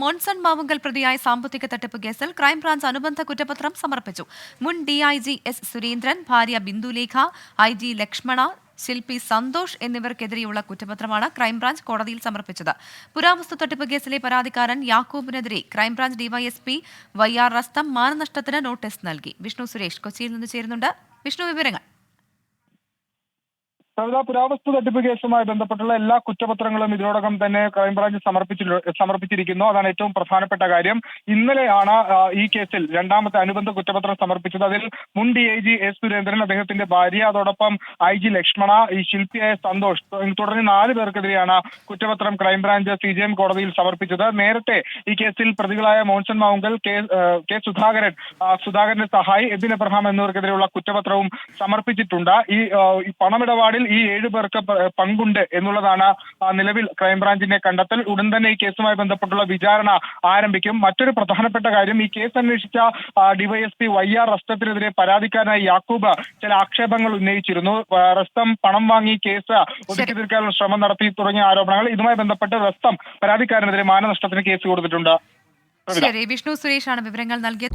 മോൺസൺ മാവുങ്കൽ പ്രതിയായ സാമ്പത്തിക തട്ടിപ്പ് കേസിൽ ക്രൈംബ്രാഞ്ച് അനുബന്ധ കുറ്റപത്രം സമർപ്പിച്ചു. മുൻ ഡിഐജി എസ് സുരേന്ദ്രൻ ഭാര്യ ബിന്ദുലേഖ ഐ ജി ലക്ഷ്മണ ശില്പി സന്തോഷ് എന്നിവർക്കെതിരെയുള്ള കുറ്റപത്രമാണ് ക്രൈംബ്രാഞ്ച് കോടതിയിൽ സമർപ്പിച്ചത്. പുരാവസ്തു തട്ടിപ്പ് കേസിലെ പരാതിക്കാരൻ യാക്കൂബിനെതിരെ crime branch DYSP Y R Rustam മാനനഷ്ടത്തിന് notice നൽകി. വിഷ്ണു സുരേഷ് കൊച്ചിയിൽ നിന്ന് ചേരുന്നുണ്ട്. വിഷ്ണു വിവരങ്ങൾ. സവിത പുരാവസ്തു തട്ടിപ്പ് കേസുമായി ബന്ധപ്പെട്ടുള്ള എല്ലാ കുറ്റപത്രങ്ങളും ഇതിനോടകം തന്നെ ക്രൈംബ്രാഞ്ച് സമർപ്പിച്ചു സമർപ്പിച്ചിരിക്കുന്നു. അതാണ് ഏറ്റവും പ്രധാനപ്പെട്ട കാര്യം. ഇന്നലെയാണ് ഈ കേസിൽ രണ്ടാമത്തെ അനുബന്ധ കുറ്റപത്രം സമർപ്പിച്ചത്. അതിൽ മുൻ D I G S Surendran അദ്ദേഹത്തിന്റെ ഭാര്യ അതോടൊപ്പം ഐ ജി ലക്ഷ്മണ ഈ ശില്പിയായ സന്തോഷ് തുടങ്ങി നാല് പേർക്കെതിരെയാണ് കുറ്റപത്രം ക്രൈംബ്രാഞ്ച് സി ജി എം കോടതിയിൽ സമർപ്പിച്ചത്. നേരത്തെ ഈ കേസിൽ പ്രതികളായ മോൻസൺ മാവുങ്കൽ കെ സുധാകരൻ സുധാകരന്റെ സഹായി എബിൻ എബ്രഹാം എന്നിവർക്കെതിരെയുള്ള കുറ്റപത്രവും സമർപ്പിച്ചിട്ടുണ്ട്. ഈ പണമിടപാടിൽ ഈ ഏഴ് പേർക്ക് പങ്കുണ്ട് എന്നുള്ളതാണ് നിലവിൽ ക്രൈംബ്രാഞ്ചിന്റെ കണ്ടെത്തൽ. ഉടൻ തന്നെ ഈ കേസുമായി ബന്ധപ്പെട്ടുള്ള വിചാരണ ആരംഭിക്കും. മറ്റൊരു പ്രധാനപ്പെട്ട കാര്യം ഈ കേസ് അന്വേഷിച്ച ഡിവൈഎസ്പി വൈ ആർ റസ്തത്തിനെതിരെ പരാതിക്കാരനായ യാക്കൂബ് ചില ആക്ഷേപങ്ങൾ ഉന്നയിച്ചിരുന്നു. റസ്തം പണം വാങ്ങി കേസ് ഒതുക്കി തീർക്കാനുള്ള ശ്രമം നടത്തി തുടങ്ങിയ ആരോപണങ്ങൾ. ഇതുമായി ബന്ധപ്പെട്ട് റസ്തം പരാതിക്കാരനെതിരെ മാനനഷ്ടത്തിന് കേസ് കൊടുത്തിട്ടുണ്ട്. ശരി വിഷ്ണു ആണ് വിവരങ്ങൾ നൽകിയത്.